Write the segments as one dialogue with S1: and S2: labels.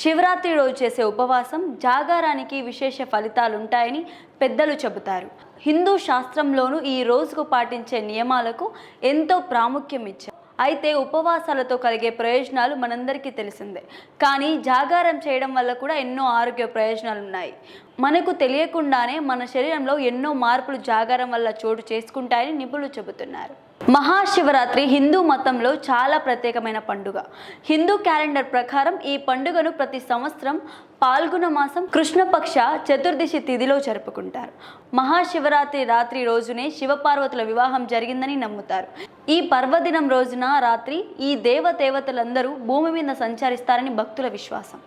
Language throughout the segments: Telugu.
S1: శివరాత్రి రోజు చేసే ఉపవాసం జాగారానికి విశేష ఫలితాలు ఉంటాయని పెద్దలు చెబుతారు. హిందూ శాస్త్రంలోనూ ఈ రోజుకు పాటించే నియమాలకు ఎంతో ప్రాముఖ్యం ఇచ్చారు. అయితే ఉపవాసాలతో కలిగే ప్రయోజనాలు మనందరికీ తెలిసిందే. కానీ జాగారం చేయడం వల్ల కూడా ఎన్నో ఆరోగ్య ప్రయోజనాలు ఉన్నాయి మనకు తెలియకుండానే మన శరీరంలో ఎన్నో మార్పులు జాగారం వల్ల చోటు చేసుకుంటాయని నిపుణులు చెబుతున్నారు. మహాశివరాత్రి హిందూ మతంలో చాలా ప్రత్యేకమైన పండుగ. హిందూ క్యాలెండర్ ప్రకారం ఈ పండుగను ప్రతి సంవత్సరం పాల్గొన మాసం కృష్ణపక్ష చతుర్దశి తిథిలో జరుపుకుంటారు. మహాశివరాత్రి రాత్రి రోజునే శివపార్వతుల వివాహం జరిగిందని నమ్ముతారు. ఈ పర్వదినం రోజున రాత్రి ఈ దేవదేవతలందరూ భూమి మీద సంచరిస్తారని భక్తుల విశ్వాసం.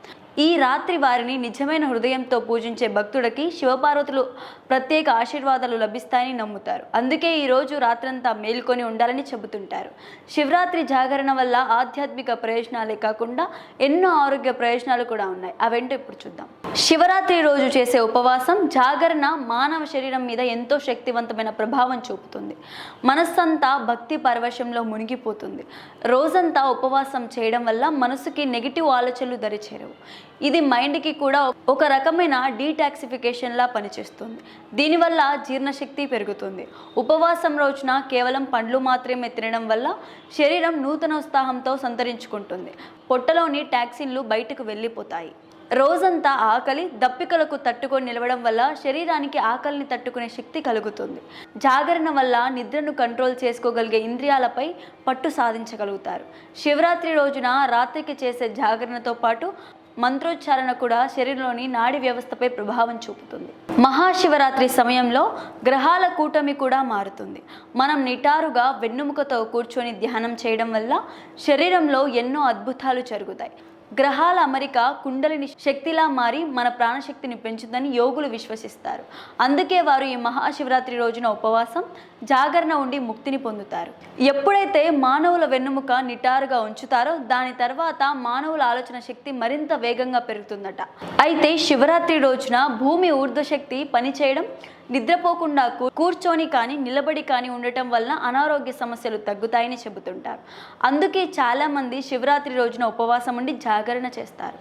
S1: ఈ రాత్రి వారిని నిజమైన హృదయంతో పూజించే భక్తుడికి శివపార్వతులు ప్రత్యేక ఆశీర్వాదాలు లభిస్తాయని నమ్ముతారు. అందుకే ఈ రోజు రాత్రంతా మేల్కొని ఉండాలని చెబుతుంటారు. శివరాత్రి జాగరణ వల్ల ఆధ్యాత్మిక ప్రయోజనాలే కాకుండా ఎన్నో ఆరోగ్య ప్రయోజనాలు కూడా ఉన్నాయి. అవేంటో ఇప్పుడు చూద్దాం. శివరాత్రి రోజు చేసే ఉపవాసం జాగరణ మానవ శరీరం మీద ఎంతో శక్తివంతమైన ప్రభావం చూపుతుంది. మనస్సంతా భక్తి పరవశంలో మునిగిపోతుంది. రోజంతా ఉపవాసం చేయడం వల్ల మనసుకి నెగిటివ్ ఆలోచనలు దరిచేరవు. ఇది మైండ్కి కూడా ఒక రకమైన డీటాక్సిఫికేషన్లా పనిచేస్తుంది. దీనివల్ల జీర్ణశక్తి పెరుగుతుంది. ఉపవాసం రోజున కేవలం పండ్లు మాత్రమే తినడం వల్ల శరీరం నూతన ఉత్సాహంతో సంతరించుకుంటుంది. పొట్టలోని టాక్సిన్లు బయటకు వెళ్ళిపోతాయి. రోజంతా ఆకలి దప్పికలకు తట్టుకొని నిలవడం వల్ల శరీరానికి ఆకలిని తట్టుకునే శక్తి కలుగుతుంది. జాగరణ వల్ల నిద్రను కంట్రోల్ చేసుకోగలిగే ఇంద్రియాలపై పట్టు సాధించగలుగుతారు. శివరాత్రి రోజున రాత్రికి చేసే జాగరణతో పాటు మంత్రోచ్చారణ కూడా శరీరంలోని నాడి వ్యవస్థపై ప్రభావం చూపుతుంది. మహాశివరాత్రి సమయంలో గ్రహాల కూటమి కూడా మారుతుంది. మనం నిటారుగా వెన్నుముకతో కూర్చొని ధ్యానం చేయడం వల్ల శరీరంలో ఎన్నో అద్భుతాలు జరుగుతాయి. గ్రహాల అమరిక కుండలిని శక్తిలా మారి మన ప్రాణశక్తిని పెంచుతుందని యోగులు విశ్వసిస్తారు. అందుకే వారు ఈ మహాశివరాత్రి రోజున ఉపవాసం జాగరణ ఉండి ముక్తిని పొందుతారు. ఎప్పుడైతే మానవుల వెన్నుముక నిటారుగా ఉంచుతారో దాని తర్వాత మానవుల ఆలోచన శక్తి మరింత వేగంగా పెరుగుతుందట. అయితే శివరాత్రి రోజున భూమి ఊర్ధ్వశక్తి పనిచేయడం నిద్రపోకుండా కూర్చొని కానీ నిలబడి కానీ ఉండటం వలన అనారోగ్య సమస్యలు తగ్గుతాయని చెబుతుంటారు. అందుకే చాలామంది శివరాత్రి రోజున ఉపవాసం ఉండి జాగరణ చేస్తారు.